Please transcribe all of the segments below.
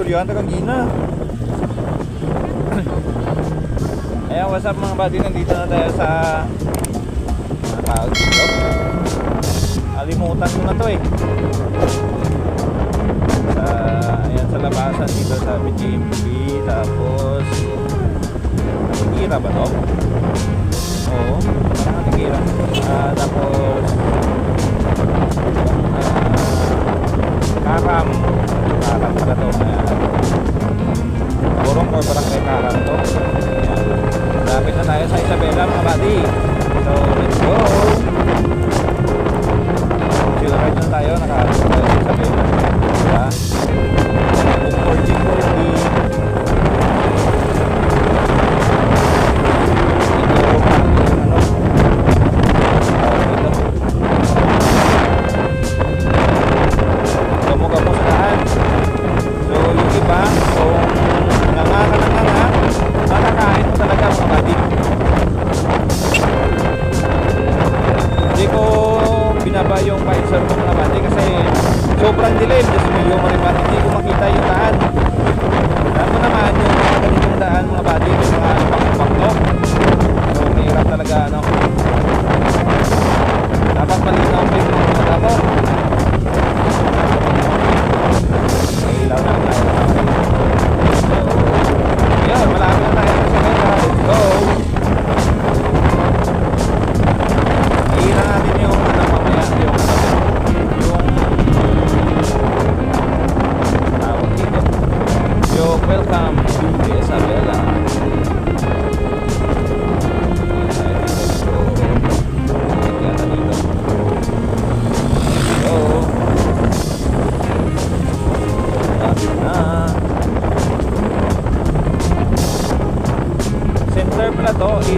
Suryanta kang gina. Ayan, what's up mga buddy? Nandito na tayo sa mga tawag dito. Alimutan ko na to eh. Sa, ayan, sa labasan dito sa BGMP. Tapos, Natikira ba to? Oo, parang natikira. Ah, tapos, Karam. Karam pala to. Burong or barangay Karam to. Ayan. Lapit na tayo sa Isabela mga buddy. So, let's go! Chill ride na tayo. Nakaharap na tayo sa Isabela. Yung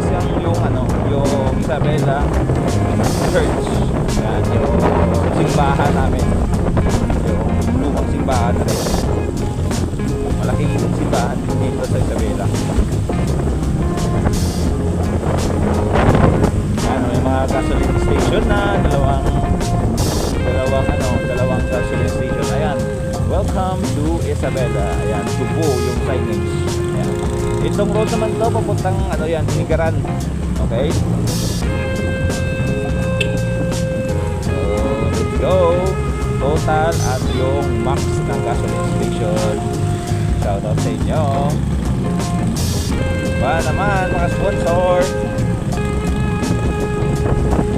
is yung, yung ano, yung Isabela Church. Yan, yung simbahan namin. Yung lumang simbahan rin. Itong road naman to, papuntang ano yan, Tinigaran. Okay? So, let's go. Total at yung max ng gasoline station. Shout out sa inyo. Ba naman, mga sponsor.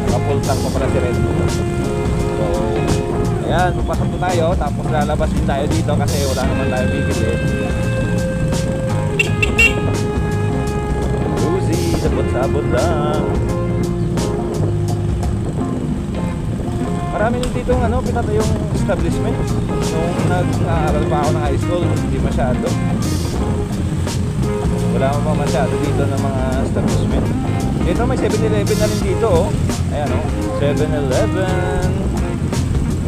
Nakapultang ko pala si Red Bull. So, ayan, papasok po tayo. Tapos lalabas din tayo dito kasi wala naman tayo bibili. Sabot-sabot lang. Marami din dito ano, pinatayong establishment. Nung nag-aaral pa ako ng high school, hindi masyado. Wala pa masyado dito ng mga establishment. Dito may 7-Eleven na rin dito, oh. Ayan, oh. 7-Eleven.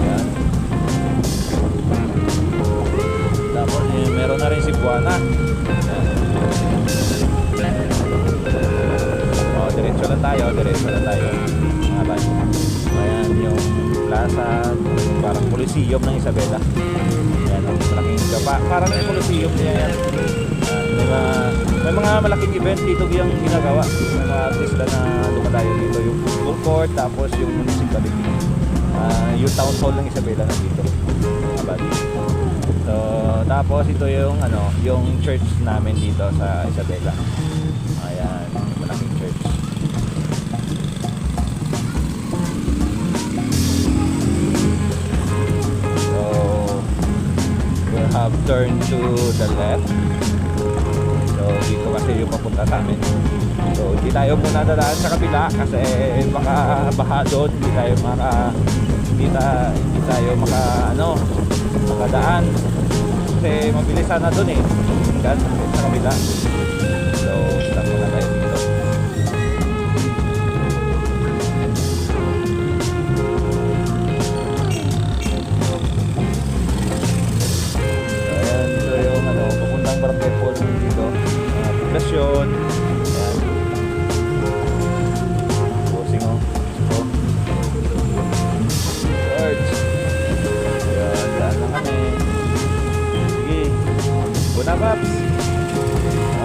Ayan. Tapos, eh, meron na rin si Buana. Plaza, parang Coliseum ng Isabela. Ayan, ang malaking pa, parang Coliseum niya yan. Ayan, may, mga, may mga malaking event dito yung ginagawa. May mga artista na dumadayo dito. Yung football court, tapos yung municipality. Ah, yung town hall ng Isabela nandito. Mga bad. So, tapos ito yung ano, yung church namin dito sa Isabela. Turn to the left. So, dito kasi yung papunta sa amin. So, hindi tayo muna dadaan sa kabila kasi baka baha doon. Hindi tayo maka hindi, ta, hindi tayo maka ano makadaan kasi mabilis sana doon eh kan sa kabila station. Ayan. Closing off.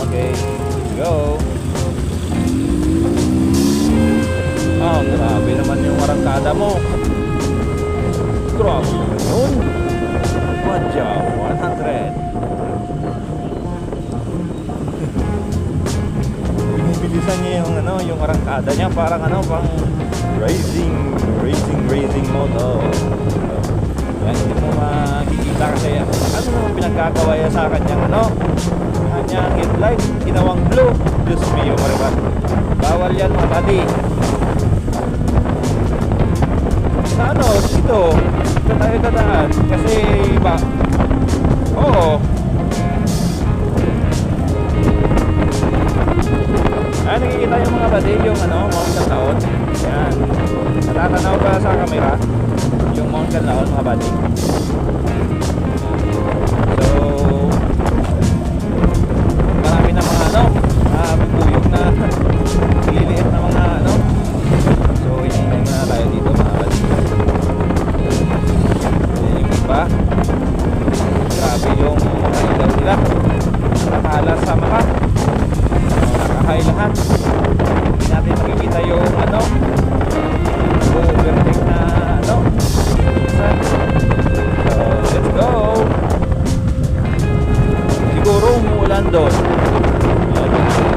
Okay, go. Oh, grabe naman yung arangkada mo. Grabe naman yun. Madyawan. 100. Binibilisan niya yung ano, yung arangkada niya parang ano, pang racing, racing, racing mode. Oh. Yan, hindi mo makikita kasi ano naman pinagkagawa sa kanyang ano, kanyang headlight, ginawang blue. Diyos mio, maribat. Bawal yan mga buddy. Buddy. So, marami na mga ano, uh, bubuyog na liliit na mga ano. So, hinihintay muna tayo dito mga buddy. Ayan yung iba. Grabe yung mga ilaw nila. Nakakalas sa maka. Nakahay lahat. Hindi natin makikita yung ano, like that.